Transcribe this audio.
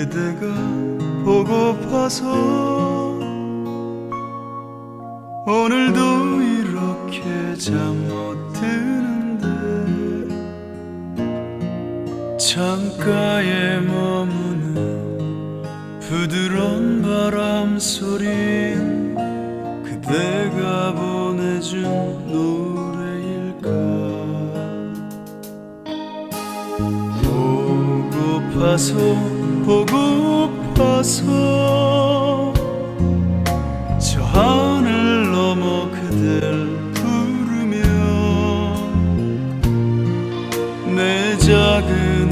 그대가 보고파서 오늘도 이렇게 잠 못 드는데 창가에 머무는 부드러운 바람 소린 그대가 보내준 노래일까? 보고파서 보고파서 저 하늘 넘어 그댈 부르며 내 작은